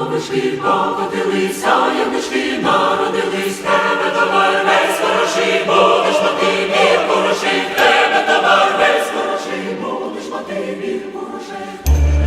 Бабушки покотилися, ягнички народились, тебе товар весь хороший, будеш мати мір хороший, тебе товар весь хороший, будеш мати мір хороший.